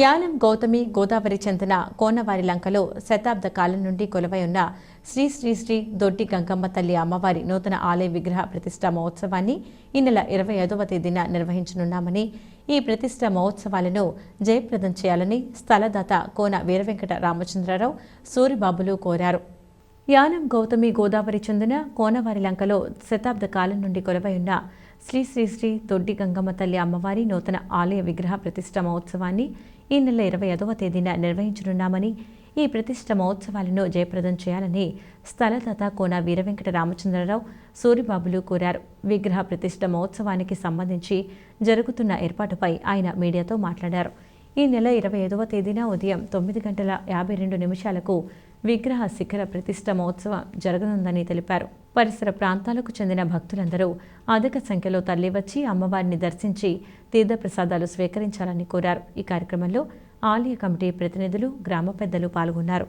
యానం గౌతమి గోదావరి చెందిన కోనవారి లంకలో శతాబ్ద కాలం నుండి కొలువై ఉన్న శ్రీ శ్రీ శ్రీ దొడ్డి గంగమ్మ తల్లి అమ్మవారి నూతన ఆలయ విగ్రహ ప్రతిష్ట మహోత్సవాన్ని ఈ నెల ఇరవై ఐదవ తేదీన నిర్వహించనున్నామని ఈ ప్రతిష్ట మహోత్సవాలను జయప్రదం చేయాలని స్థలదాత కోన వీరవెంకట రామచంద్రరావు సూరిబాబులు కోరారు. యానం గౌతమి గోదావరి చెందిన కోనవారి లంకలో శతాబ్ద కాలం నుండి కొలువై ఉన్న శ్రీ శ్రీ శ్రీ దొడ్డి గంగమ్మ తల్లి అమ్మవారి నూతన ఆలయ విగ్రహ ప్రతిష్ట మహోత్సవాన్ని ఈ నెల ఇరవై ఐదవ తేదీన నిర్వహించనున్నామని ఈ ప్రతిష్ట మహోత్సవాలను జయప్రదం చేయాలని స్థలదాత కోన వీరవెంకట రామచంద్రరావు సూరిబాబులు కోరారు. విగ్రహ ప్రతిష్ట మహోత్సవానికి సంబంధించి జరుగుతున్న ఏర్పాటుపై ఆయన మీడియాతో మాట్లాడారు. ఈ నెల ఇరవై ఐదవ తేదీన ఉదయం తొమ్మిది గంటల యాభై రెండు నిమిషాలకు విగ్రహ శిఖర ప్రతిష్ట మహోత్సవం జరగనుందని తెలిపారు. పరిసర ప్రాంతాలకు చెందిన భక్తులందరూ అధిక సంఖ్యలో తరలివచ్చి అమ్మవారిని దర్శించి తీర్థప్రసాదాలు స్వీకరించాలని కోరారు. ఈ కార్యక్రమంలో ఆలయ కమిటీ ప్రతినిధులు గ్రామ పెద్దలు పాల్గొన్నారు.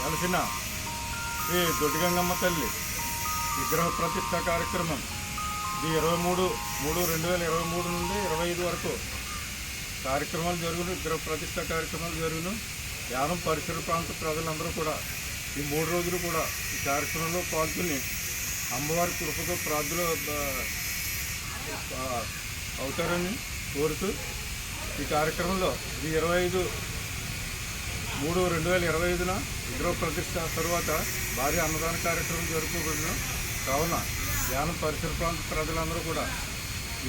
వెలసిన శ్రీ దొడ్డిగంగమ్మ తల్లి విగ్రహ ప్రతిష్ట కార్యక్రమం. ఇది ఇరవై మూడు మూడు రెండు వేల ఇరవై మూడు నుండి ఇరవై ఐదు వరకు కార్యక్రమాలు జరుగును విగ్రహ ప్రతిష్ట కార్యక్రమాలు జరుగును. యానం పరిసర ప్రాంత ప్రజలందరూ కూడా ఈ మూడు రోజులు కూడా ఈ కార్యక్రమంలో పాల్గొని అమ్మవారి కృపతో ప్రార్థులు అవుతారని కోరుతూ ఈ కార్యక్రమంలో ఇది ఇరవై ఐదు మూడు రెండు వేల ఇరవై ఐదున విగ్రహ ప్రతిష్ట తరువాత భారీ అన్నదాన కార్యక్రమం జరుపుకోబడిన కావున యానం పరిసర ప్రాంత ప్రజలందరూ కూడా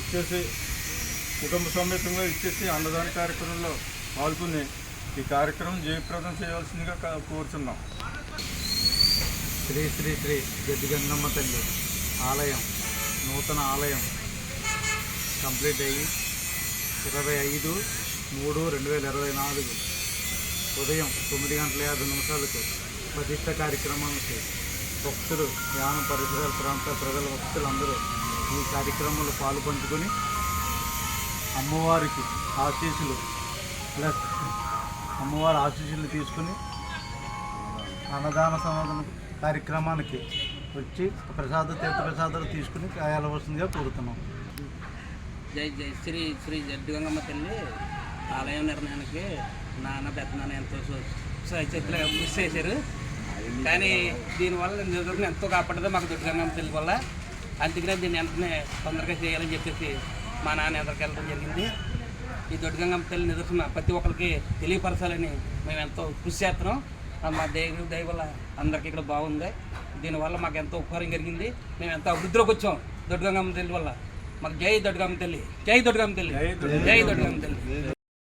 ఇచ్చేసి కుటుంబ సమేతంగా ఇచ్చేసి అన్నదాన కార్యక్రమంలో పాల్గొని ఈ కార్యక్రమం జయప్రదం చేయాల్సిందిగా కోరుతున్నాం కోరుచున్నాం. శ్రీ శ్రీ శ్రీ గద్దిగన్నమ్మ తల్లి ఆలయం నూతన ఆలయం కంప్లీట్ అయ్యి ఇరవై ఐదు మూడు రెండు వేల ఇరవై నాలుగు. ఉదయం తొమ్మిది గంటల యాభై నిమిషాలకు ప్రతిష్ట కార్యక్రమానికి భక్తులు యానం పరిసరాల ప్రాంత ప్రజల భక్తులందరూ ఈ కార్యక్రమంలో పాల్పంచుకొని అమ్మవారికి ఆశీస్సులు ప్లస్ అమ్మవారి ఆశీస్సులు తీసుకుని అన్నదాన సమాధాన కార్యక్రమానికి వచ్చి ప్రసాద తీర్థ ప్రసాదాలు తీసుకుని కాయాలవలసిందిగా కోరుతున్నాం. జై జై శ్రీ శ్రీ జడ్డు గంగమ్మ తల్లి ఆలయం నిర్ణయానికి నాన్న పెద్ద నాన్న ఎంతో చేతులుగా మిస్ చేశారు కానీ దీనివల్ల నిజంగా ఎంతో కాపాడదు మాకు గంగమ్మ తల్లి వల్ల. అందుకనే దీన్ని వెంటనే తొందరగా చేయాలని చెప్పేసి మా నాన్న ఎదురుకి వెళ్ళడం జరిగింది. ఈ దొడ్డు గంగమ్మ తల్లి నిదర్శన ప్రతి ఒక్కరికి తెలియపరచాలని మేము ఎంతో కృషి చేస్తున్నాం. మా దేవుడి దయ వల్ల అందరికీ ఇక్కడ బాగుంది. దీనివల్ల మాకు ఎంతో ఉపకారం జరిగింది మేము ఎంతో అభివృద్ధిలోకి వచ్చాం దొడ్డు గంగమ్మ తల్లి వల్ల. మాకు జై దొడ్డు గంగమ్మ తల్లి. జై దొడ్డు గంగమ్మ తల్లి. జై దొడ్డు గంగమ్మ తల్లి.